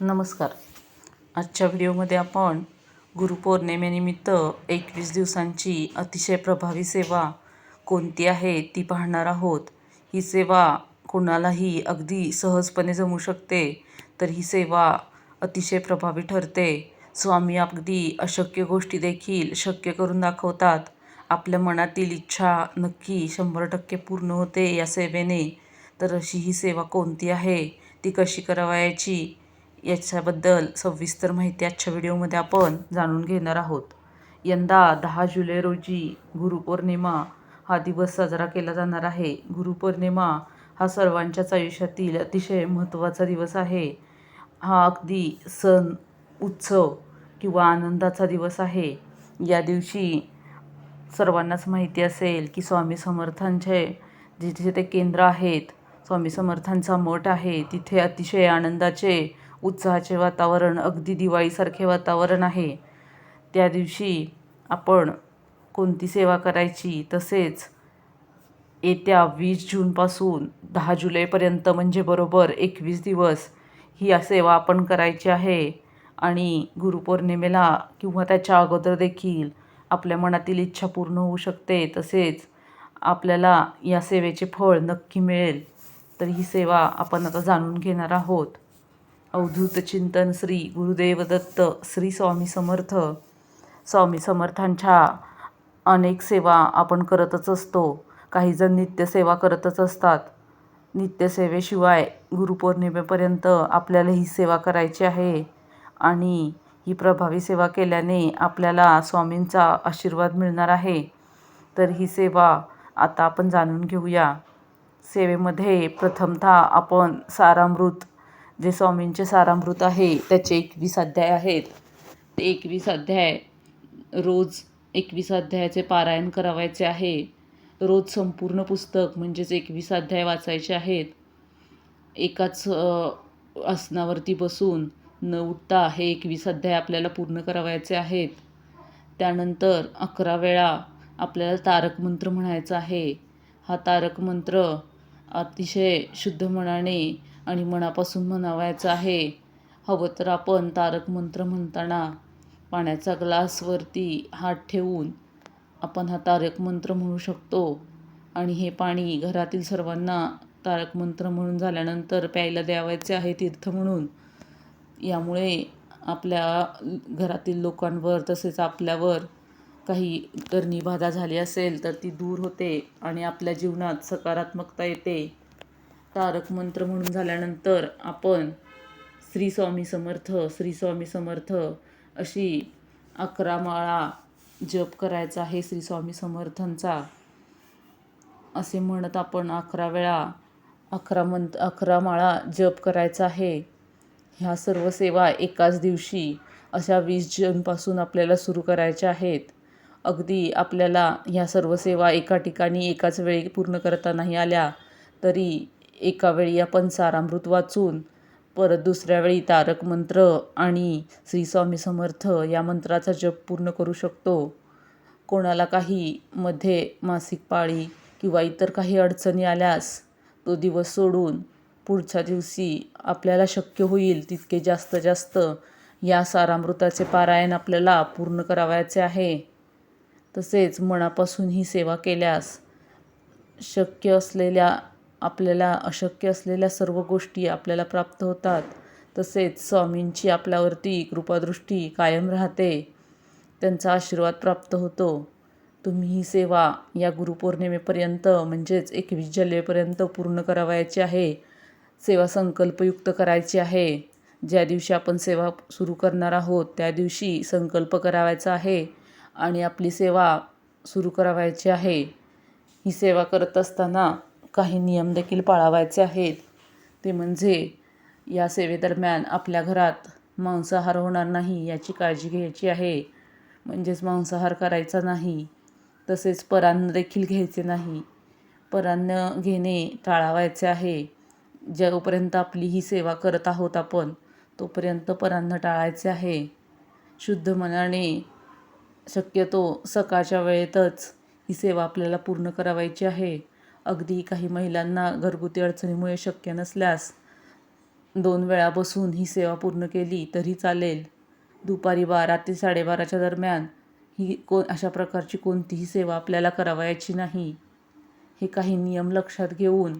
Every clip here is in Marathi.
नमस्कार. आजच्या व्हिडिओमध्ये आपण गुरुपौर्णिमेनिमित्त एकवीस दिवसांची अतिशय प्रभावी सेवा कोणती आहे ती पाहणार आहोत. ही सेवा कोणालाही अगदी सहजपणे जमू शकते तर ही सेवा अतिशय प्रभावी ठरते. स्वामी अगदी अशक्य गोष्टी देखील शक्य करून दाखवतात. आपल्या मनातील इच्छा नक्की शंभर टक्के पूर्ण होते या सेवेने. तर अशी ही सेवा कोणती आहे? ती कशी करावयाची? याच्याबद्दल सविस्तर माहिती आजच्या व्हिडिओमध्ये आपण जाणून घेणार आहोत. यंदा दहा जुलै रोजी गुरुपौर्णिमा हा दिवस साजरा केला जाणार आहे. गुरुपौर्णिमा हा सर्वांच्याच आयुष्यातील अतिशय महत्त्वाचा दिवस आहे. हा अगदी सण उत्सव किंवा आनंदाचा दिवस आहे. या दिवशी सर्वांनाच माहिती असेल की स्वामी समर्थांचे जिथे ते केंद्र आहेत स्वामी समर्थांचा मठ आहे. तिथे अतिशय आनंदाचे उत्साहाचे वातावरण अगदी दिवाळीसारखे वातावरण आहे. त्या दिवशी आपण कोणती सेवा करायची? तसेच येत्या वीस जूनपासून दहा जुलैपर्यंत म्हणजे बरोबर एकवीस दिवस ही सेवा आपण करायची आहे. आणि गुरुपौर्णिमेला किंवा त्याच्या अगोदर देखील आपल्या मनातील इच्छा पूर्ण होऊ शकते. तसेच आपल्याला या सेवेचे फळ नक्की मिळेल. तर ही सेवा आपण आता जाणून घेणार आहोत. अवधूत चिंतन श्री गुरुदेव दत्त श्री स्वामी समर्थ. स्वामी समर्थांच्या अनेक सेवा आपण करतच असतो. काहीजण नित्यसेवा करतच असतात. नित्यसेवेशिवाय गुरुपौर्णिमेपर्यंत आपल्याला ही सेवा करायची आहे. आणि ही प्रभावी सेवा केल्याने आपल्याला स्वामींचा आशीर्वाद मिळणार आहे. तर ही सेवा आता आपण जाणून घेऊया. सेवेमध्ये प्रथमतः आपण सारामृत जे स्वामींचे सारामृत आहे त्याचे एकवीस अध्याय आहेत. ते एकवीस अध्याय रोज एकवीस अध्यायाचे पारायण करावायचे आहे. रोज संपूर्ण पुस्तक म्हणजेच एकवीस अध्याय वाचायचे आहेत. एकाच आसनावरती बसून न उठता हे एकवीस अध्याय आपल्याला पूर्ण करावायचे आहेत. त्यानंतर अकरा वेळा आपल्याला तारक मंत्र म्हणायचा आहे. हा तारक मंत्र अतिशय शुद्ध मनाने आणि मनापासून म्हणावायचं आहे. हवं तर आपण तारक मंत्र म्हणताना पाण्याचा ग्लासवरती हात ठेवून आपण हा तारक मंत्र म्हणू शकतो. आणि हे पाणी घरातील सर्वांना तारक मंत्र म्हणून झाल्यानंतर प्यायला द्यावायचे आहे तीर्थ म्हणून. यामुळे आपल्या घरातील लोकांवर तसेच आपल्यावर काही बाधा झाली असेल तर ती दूर होते आणि आपल्या जीवनात सकारात्मकता येते. तारक मंत्र म्हणून झाल्यानंतर आपण श्री स्वामी समर्थ श्री स्वामी समर्थ अशी अकरा माळा जप करायचा आहे श्री स्वामी समर्थांचा. असे म्हणत आपण अकरा वेळा अकरा मंत अकरा माळा जप करायचा आहे. ह्या सर्व सेवा एकाच दिवशी अशा वीस जूनपासून आपल्याला सुरू करायच्या आहेत. अगदी आपल्याला ह्या सर्व सेवा एका ठिकाणी एकाच वेळी पूर्ण करता नाही आल्या तरी एका वेळी आपण सारामृत वाचून परत दुसऱ्या वेळी तारक मंत्र आणि श्री स्वामी समर्थ या मंत्राचा जप पूर्ण करू शकतो. कोणाला काही मध्ये मासिक पाळी किंवा इतर काही अडचणी आल्यास तो दिवस सोडून पुढच्या दिवशी आपल्याला शक्य होईल तितके जास्त जास्त या सारामृताचे पारायण आपल्याला पूर्ण करावयाचे आहे. तसेच मनापासून ही सेवा केल्यास शक्य असलेल्या आपल्याला अशक्य असलेल्या सर्व गोष्टी आपल्याला प्राप्त होतात. तसेच स्वामींची आपल्यावरती कृपादृष्टी कायम राहते. त्यांचा आशीर्वाद प्राप्त होतो. तुम्ही ही सेवा या गुरुपौर्णिमेपर्यंत म्हणजेच एकवीस जुलैपर्यंत पूर्ण करावायची आहे. सेवा संकल्पयुक्त करायची आहे. ज्या दिवशी आपण सेवा सुरू करणार आहोत त्या दिवशी संकल्प करावायचा आहे. आणि आपली सेवा सुरू करावायची आहे. ही सेवा करत असताना काही नियम देखील पाळावायचे आहेत. ते म्हणजे या सेवेदरम्यान आपल्या घरात मांसाहार होणार नाही याची काळजी घ्यायची आहे. म्हणजेच मांसाहार करायचा नाही. तसेच परान्न देखील घ्यायचे नाही. परान्न घेणे टाळावायचे आहे. जोपर्यंत आपली ही सेवा करत आहोत आपण तोपर्यंत परान्न टाळायचे आहे. शुद्ध मनाने शक्यतो सकाळच्या वेळेतच ही सेवा आपल्याला पूर्ण करावायची आहे. अगदी काही महिलांना घरगुती अडचणीमुळे शक्य नसल्यास दोन वेळा बसून ही सेवा पूर्ण केली तरी चालेल. दुपारी बारा ते साडेबाराच्या दरम्यान ही को अशा प्रकारची कोणतीही सेवा आपल्याला करावायची नाही. हे काही नियम लक्षात घेऊन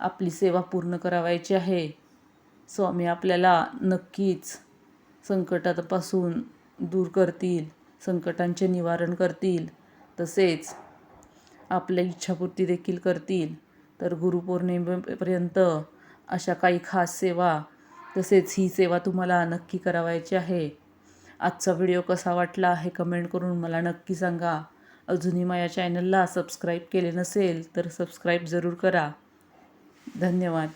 आपली सेवा पूर्ण करावायची आहे. स्वामी आपल्याला नक्कीच संकटापासून दूर करतील. संकटांचे निवारण करतील तसेच आपल्या इच्छापूर्ती देखील करतील. तर गुरुपौर्णिमेपर्यंत अशा काही खास सेवा तसेच ही सेवा तुम्हाला नक्की करावायची आहे. आजचा व्हिडिओ कसा वाटला हे कमेंट करून मला नक्की सांगा. अजूनही माझ्या चॅनलला सबस्क्राईब केले नसेल तर सबस्क्राईब जरूर करा. धन्यवाद.